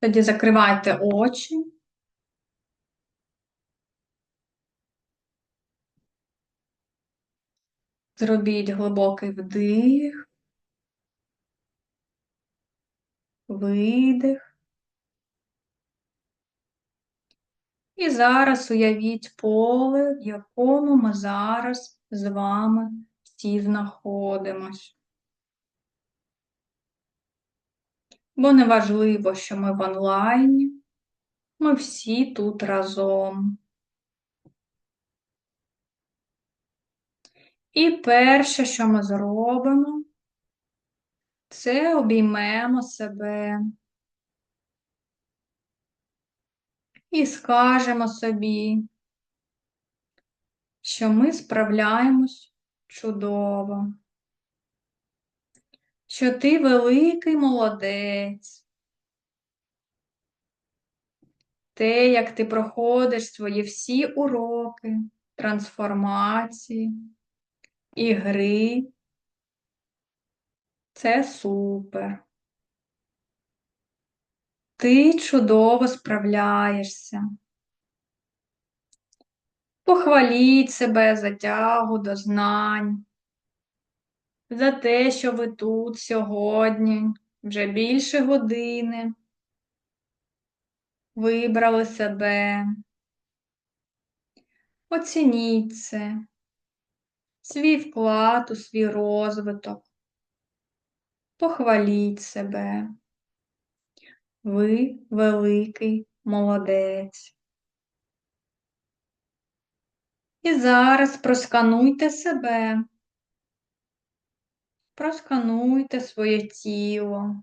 Тоді закривайте очі. Зробіть глибокий вдих, видих. І зараз уявіть поле, в якому ми зараз з вами всі знаходимось. Бо не важливо, що ми в онлайні, ми всі тут разом. І перше, що ми зробимо, це обіймемо себе і скажемо собі, що ми справляємось чудово, що ти великий молодець. Те, як ти проходиш свої всі уроки, трансформації, ігри, це супер. Ти чудово справляєшся. Похваліть себе за тягу до знань, за те, що ви тут сьогодні вже більше години. Вибрали себе. Оцініть це, свій вклад у свій розвиток. Похваліть себе. Ви великий молодець. І зараз проскануйте себе, проскануйте своє тіло.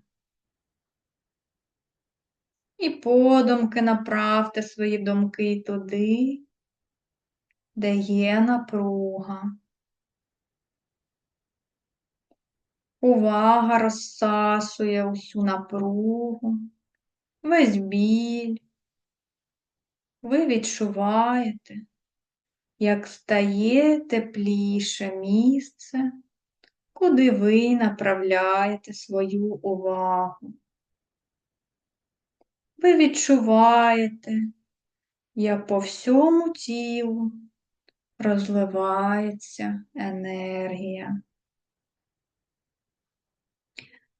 І подумки направте свої думки туди, де є напруга. Увага розсасує усю напругу, весь біль. Ви відчуваєте, як стає тепліше місце, куди ви направляєте свою увагу. Ви відчуваєте, як по всьому тілу розливається енергія.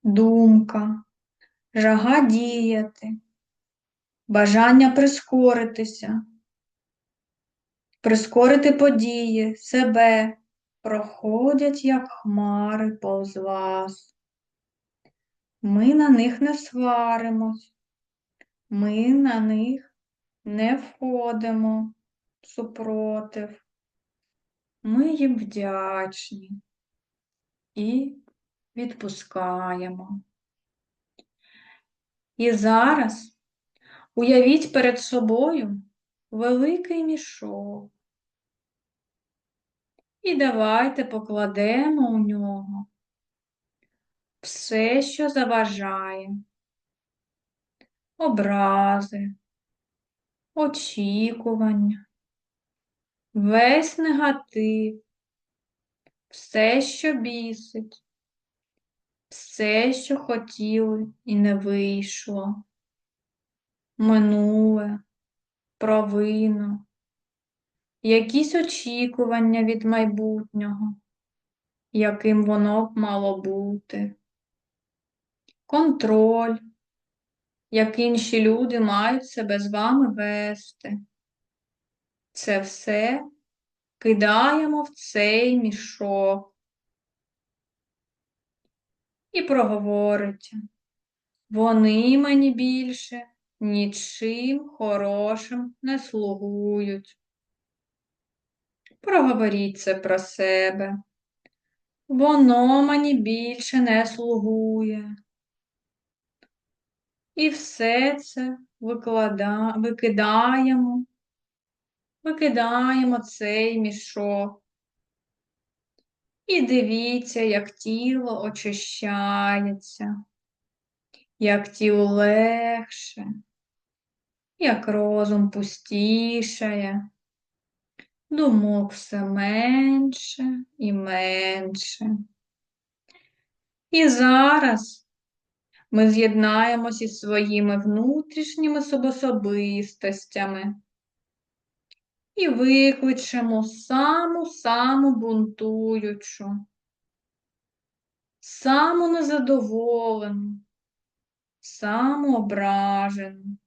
Думка, жага діяти, бажання прискоритися, прискорити події, себе проходять, як хмари повз вас. Ми на них не сваримось, ми на них не входимо супротив. Ми їм вдячні і відпускаємо. І зараз уявіть перед собою великий мішок. І давайте покладемо у нього все, що заважає, образи, очікування, весь негатив, все, що бісить, все, що хотіли і не вийшло, минуле, провину, якісь очікування від майбутнього, яким воно б мало бути, контроль, як інші люди мають себе з вами вести. Це все кидаємо в цей мішок і проговориться. Вони мені більше нічим хорошим не слугують. Проговоріть це про себе. Воно мені більше не слугує. І все це виклада... викидаємо, викидаємо цей мішок. І дивіться, як тіло очищається, як тіло легше, як розум пустішає, думок все менше і менше. І зараз Ми з'єднаємося із своїми внутрішніми особистостями і викличемо саму-саму бунтуючу, саму незадоволену, саму ображену,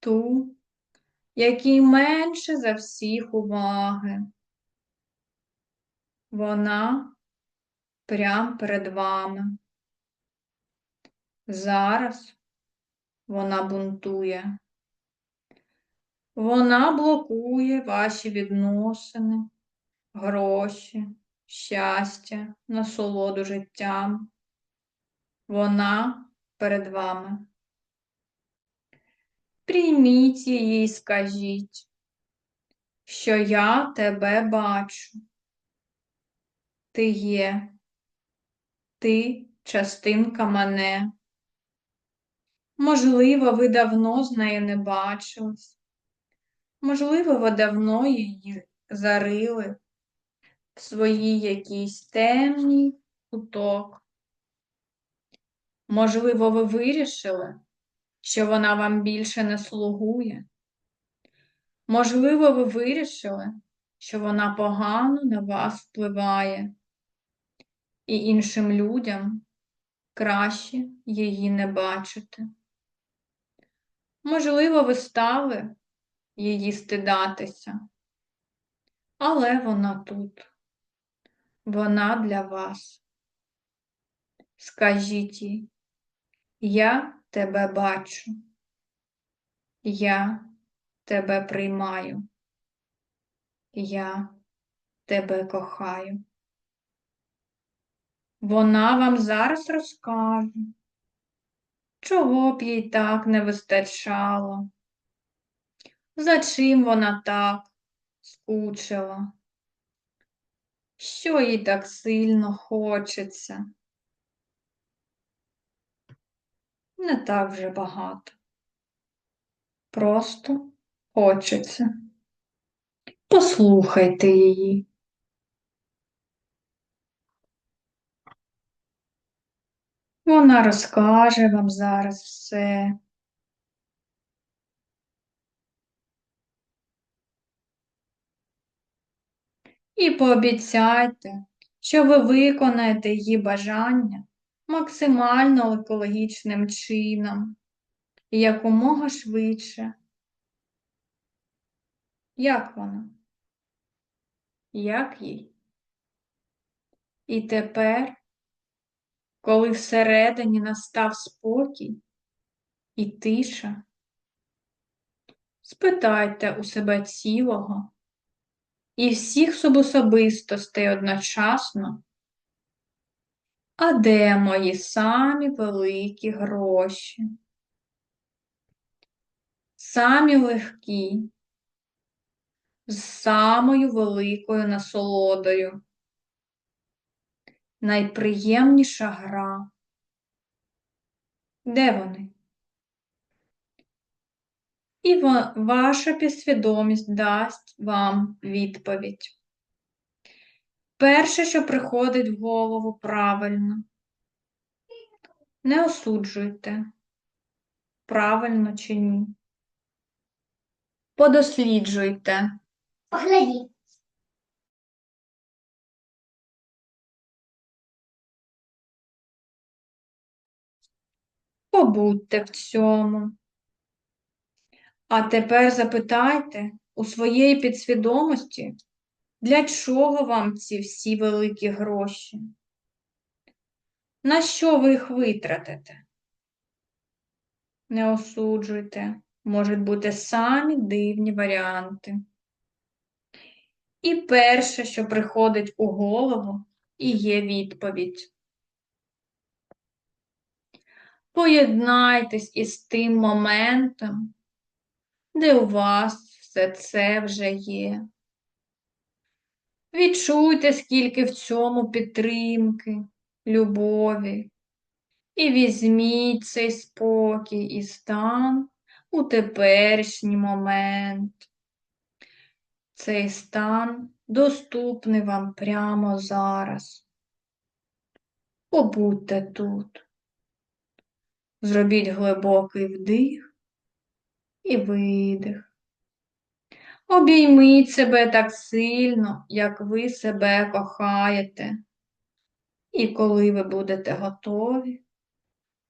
ту, якій менше за всіх уваги. Вона прямо перед вами. Зараз вона бунтує. Вона блокує ваші відносини, гроші, щастя, насолоду життям. Вона перед вами. Прийміть її і скажіть, що я тебе бачу. Ти є, ти частинка мене. Можливо, ви давно з нею не бачились. Можливо, ви давно її зарили в своїй якійсь темній куток. Можливо, ви вирішили, що вона вам більше не слугує. Можливо, ви вирішили, що вона погано на вас впливає, і іншим людям краще її не бачити. Можливо, ви стали її стидатися, але вона тут, вона для вас. Скажіть їй, я тебе бачу, я тебе приймаю, я тебе кохаю. Вона вам зараз розкаже, чого б їй так не вистачало, за чим вона так скучила, що їй так сильно хочеться. Не так вже багато. Просто хочеться. Послухайте її. Вона розкаже вам зараз все. І пообіцяйте, що ви виконаєте її бажання максимально екологічним чином і якомога швидше. Як вона? Як їй? І тепер, коли всередині настав спокій і тиша, спитайте у себе цілого і всіх субособистостей одночасно, а де мої самі великі гроші? Самі легкі, з самою великою насолодою. Найприємніша гра. Де вони? І ваша підсвідомість дасть вам відповідь. Перше, що приходить в голову правильно, не осуджуйте, правильно чи ні. Подосліджуйте. Погляди. Побудьте в цьому. А тепер запитайте у своєї підсвідомості, для чого вам ці всі великі гроші? На що ви їх витратите? Не осуджуйте, можуть бути самі дивні варіанти. І перше, що приходить у голову, і є відповідь. Поєднайтесь із тим моментом, де у вас все це вже є. Відчуйте, скільки в цьому підтримки, любові, і візьміть цей спокій і стан у теперішній момент. Цей стан доступний вам прямо зараз. Побудьте тут. Зробіть глибокий вдих і видих. Обійміть себе так сильно, як ви себе кохаєте. І коли ви будете готові,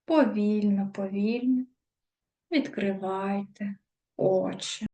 повільно, повільно відкривайте очі.